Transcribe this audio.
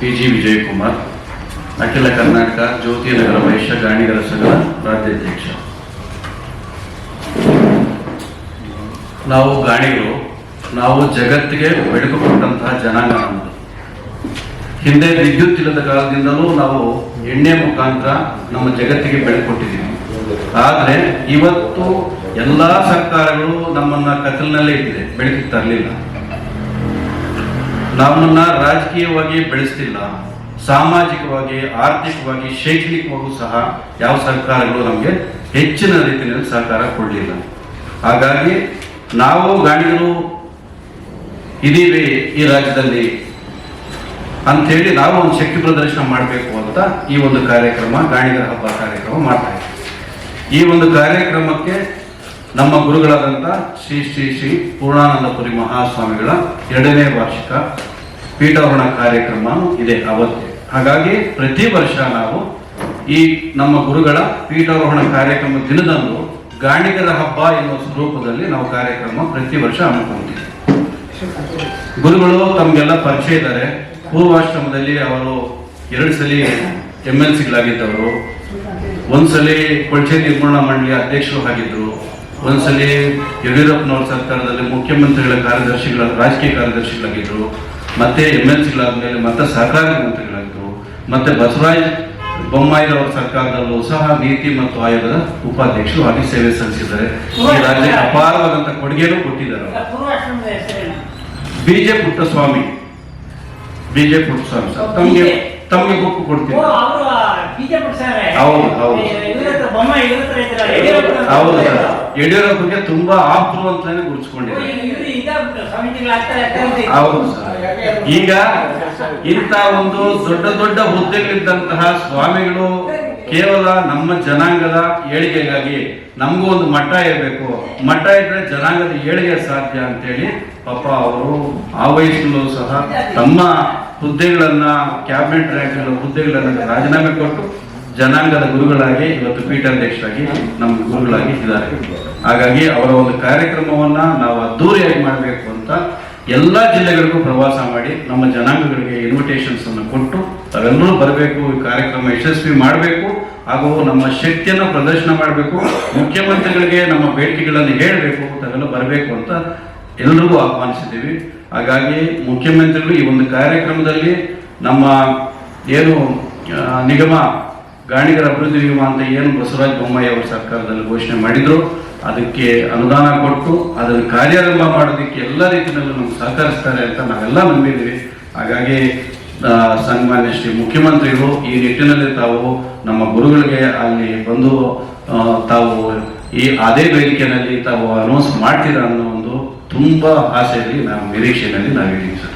P G Vijayakumar, ಅಖಿಲ ಕರ್ನಾಟಕ ಜ್ಯೋತಿ ನಗರ ವೈಶ್ಯ ಗಾಣಿಗರ ಸಂಘದ ರಾಜ್ಯಾಧ್ಯಕ್ಷ. ನಾವು ಗಾಣಿಗಳು ನಾವು ಜಗತ್ತಿಗೆ ಬೆಳಕು ಕೊಟ್ಟಂತಹ ಜನಾಂಗ ನಮ್ಮದು ಹಿಂದೆ ವಿದ್ಯುತ್ ಇಲ್ಲದ ಕಾಲದಿಂದಲೂ ನಾವು ಎಣ್ಣೆ ಮುಖಾಂತರ ನಮ್ಮ ಜಗತ್ತಿಗೆ ಬೆಳಕು ಕೊಟ್ಟಿದ್ದೀವಿ. ಆದರೆ ಇವತ್ತು ಎಲ್ಲಾ ಸರ್ಕಾರಗಳು ನಮ್ಮನ್ನ ಕತ್ತಲಿನಲ್ಲೇ ಇಟ್ಟಿದೆ, ಬೆಳಕಿಗೆ ತರಲಿಲ್ಲ. ನಮ್ಮನ್ನ ರಾಜಕೀಯವಾಗಿ ಬೆಳೆಸ್ತಿಲ್ಲ, ಸಾಮಾಜಿಕವಾಗಿ, ಆರ್ಥಿಕವಾಗಿ, ಶೈಕ್ಷಣಿಕವಾಗೂ ಸಹ ಯಾವ ಸರ್ಕಾರಗಳು ನಮಗೆ ಹೆಚ್ಚಿನ ರೀತಿಯಲ್ಲಿ ಸಹಕಾರ ಕೊಡಲಿಲ್ಲ. ಹಾಗಾಗಿ ನಾವು ಗಾಣಿಗಳು ಇದೀವಿ ಈ ರಾಜ್ಯದಲ್ಲಿ. ಅಂಥೇಳಿ ನಾವು ಒಂದು ಶಕ್ತಿ ಪ್ರದರ್ಶನ ಮಾಡಬೇಕು ಅಂತ ಈ ಒಂದು ಕಾರ್ಯಕ್ರಮ, ಗಾಣಿಗರ ಹಬ್ಬ ಕಾರ್ಯಕ್ರಮ ಮಾಡ್ತಾ ಇದ್ದೀವಿ ಈ ಒಂದು ಕಾರ್ಯಕ್ರಮಕ್ಕೆ ನಮ್ಮ ಗುರುಗಳಾದಂಥ ಶ್ರೀ ಶ್ರೀ ಶ್ರೀ ಪೂರ್ಣಾನಂದಪುರಿ ಮಹಾಸ್ವಾಮಿಗಳ ಎರಡನೇ ವಾರ್ಷಿಕ ಪೀಠಾರೋಹಣ ಕಾರ್ಯಕ್ರಮ ಇದೆ ಅವತ್ತು. ಹಾಗಾಗಿ ಪ್ರತಿ ವರ್ಷ ನಾವು ಈ ನಮ್ಮ ಗುರುಗಳ ಪೀಠಾರೋಹಣ ಕಾರ್ಯಕ್ರಮ ದಿನದಂದು ಗಾಣಿಗರ ಹಬ್ಬ ಎನ್ನುವ ಸ್ವರೂಪದಲ್ಲಿ ನಾವು ಕಾರ್ಯಕ್ರಮ ಪ್ರತಿ ವರ್ಷ ಹಮ್ಮಿಕೊಂತೀವಿ ಗುರುಗಳು ತಮಗೆಲ್ಲ ಪರಿಚಯ ಇದ್ದಾರೆ. ಪೂರ್ವಾಶ್ರಮದಲ್ಲಿ ಅವರು ಎರಡು ಸಲ ಎಂ ಎಲ್ ಸಿಗಳಾಗಿದ್ದವರು ಒಂದ್ಸಲಿ ಕೊಳಚೆ ನಿರ್ಮಾಣ ಮಂಡಳಿ ಅಧ್ಯಕ್ಷರು ಆಗಿದ್ರು. ಒಂದ್ಸಲಿ ಯಡಿಯೂರಪ್ಪನವರ ಸರ್ಕಾರದಲ್ಲಿ ಮುಖ್ಯಮಂತ್ರಿಗಳ ಕಾರ್ಯದರ್ಶಿಗಳ ರಾಜಕೀಯ ಕಾರ್ಯದರ್ಶಿಗಳಾಗಿದ್ರು. ಮತ್ತೆ ಎಂ ಎಲ್ ಸಿಗಳಾದ್ಮೇಲೆ ಮತ್ತೆ ಸಹಕಾರಿ ಮಂತ್ರಿಗಳಾಗಿದ್ರು ಮತ್ತೆ ಬಸವರಾಜ್ ಬೊಮ್ಮಾಯಿರವರ ಸರ್ಕಾರದಲ್ಲೂ ಸಹ ನೀತಿ ಮತ್ತು ಆಯೋಗದ ಉಪಾಧ್ಯಕ್ಷರು ಆಗಿ ಸೇವೆ ಸಲ್ಲಿಸಿದ್ದಾರೆ. ಈ ರಾಜ್ಯಕ್ಕೆ ಅಪಾರವಾದಂತಹ ಕೊಡುಗೆಯನ್ನು ಕೊಟ್ಟಿದ್ದಾರೆ. ಬಿ ಜೆ ಹೆಸರೇನು? BJ Puttaswamy. BJ Puttaswamy sir. ತಮಗೆ ತಮಗೆ ಬುಕ್ ಕೊಡ್ತೀವಿ ಹೌದು, ಹೌದು. ಹೌದು. ಯಡಿಯೂರಪ್ಪಗೆ ತುಂಬಾ ಆಪ್ತರು ಅಂತಾನೆ ಗುರುತಿಸ್ಕೊಂಡಿದ್ದಾರೆ. ಹೌದು ಈಗ ಇಂತ ಒಂದು ದೊಡ್ಡ ದೊಡ್ಡ ಹುದ್ದೆಗಳಿದ್ದಂತಹ ಸ್ವಾಮಿಗಳು ಕೇವಲ ನಮ್ಮ ಜನಾಂಗದ ಏಳಿಗೆಗಾಗಿ ನಮಗೂ ಒಂದು ಮಠ ಇರಬೇಕು ಮಠ ಇದ್ರೆ ಜನಾಂಗದ ಏಳಿಗೆ ಸಾಧ್ಯ ಅಂತೇಳಿ ಪಾಪ ಅವರು ಆ ವಯಸ್ಸಲ್ಲೂ ಸಹ ತಮ್ಮ ಹುದ್ದೆಗಳನ್ನ, ಕ್ಯಾಬಿನೆಟ್ ರ್ಯಾಂಕ್ ಹುದ್ದೆಗಳನ್ನ ರಾಜೀನಾಮೆ ಕೊಟ್ಟು ಜನಾಂಗದ ಗುರುಗಳಾಗಿ ಇವತ್ತು ಪೀಠಾಧ್ಯಕ್ಷರಾಗಿ ನಮ್ಮ ಗುರುಗಳಾಗಿ ಇದ್ದಾರೆ. ಹಾಗಾಗಿ ಅವರ ಒಂದು ಕಾರ್ಯಕ್ರಮವನ್ನ ನಾವು ಅದ್ದೂರಿಯಾಗಿ ಮಾಡಬೇಕು ಅಂತ ಎಲ್ಲ ಜಿಲ್ಲೆಗಳಿಗೂ ಪ್ರವಾಸ ಮಾಡಿ ನಮ್ಮ ಜನಾಂಗಗಳಿಗೆ ಇನ್ವಿಟೇಷನ್ಸ್ ಅನ್ನು ಕೊಟ್ಟು ತಾವೆಲ್ಲರೂ ಬರಬೇಕು, ಈ ಕಾರ್ಯಕ್ರಮ ಯಶಸ್ವಿ ಮಾಡಬೇಕು, ಹಾಗೂ ನಮ್ಮ ಶಕ್ತಿಯನ್ನು ಪ್ರದರ್ಶನ ಮಾಡಬೇಕು, ಮುಖ್ಯಮಂತ್ರಿಗಳಿಗೆ ನಮ್ಮ ಬೇಡಿಕೆಗಳನ್ನು ಹೇಳಬೇಕು, ತಾವೆಲ್ಲ ಬರಬೇಕು ಅಂತ ಎಲ್ರಿಗೂ ಆಹ್ವಾನಿಸಿದ್ದೀವಿ. ಹಾಗಾಗಿ ಮುಖ್ಯಮಂತ್ರಿಗಳು ಈ ಒಂದು ಕಾರ್ಯಕ್ರಮದಲ್ಲಿ ನಮ್ಮ ಏನು ನಿಗಮ ಗಾಣಿಗರ ಅಭಿವೃದ್ಧಿ ನಿಗಮ ಅಂತ ಏನು ಬಸವರಾಜ ಬೊಮ್ಮಾಯಿ ಅವರು ಸರ್ಕಾರದಲ್ಲಿ ಘೋಷಣೆ ಮಾಡಿದ್ರು, ಅದಕ್ಕೆ ಅನುದಾನ ಕೊಟ್ಟು ಅದನ್ನು ಕಾರ್ಯಾರಂಭ ಮಾಡೋದಕ್ಕೆ ಎಲ್ಲ ರೀತಿಯಲ್ಲೂ ನಮ್ಗೆ ಸಹಕರಿಸ್ತಾರೆ ಅಂತ ನಾವೆಲ್ಲ ನಂಬಿದ್ದೀವಿ. ಹಾಗಾಗಿ ಸನ್ಮಾನ್ಯ ಶ್ರೀ ಮುಖ್ಯಮಂತ್ರಿಗಳು ಈ ನಿಟ್ಟಿನಲ್ಲಿ ತಾವು ನಮ್ಮ ಗುರುಗಳಿಗೆ ಅಲ್ಲಿ ಬಂದು ತಾವು ಈ ಅದೇ ವೇದಿಕೆಯಲ್ಲಿ ತಾವು ಅನೌನ್ಸ್ ಮಾಡ್ತೀರಾ ಅನ್ನೋ ಒಂದು ತುಂಬ ಆಸೆಯಲ್ಲಿ ನಾವು ನಿರೀಕ್ಷೆಯಲ್ಲಿ ನಾವಿದ್ದೀವಿ ಸರ್.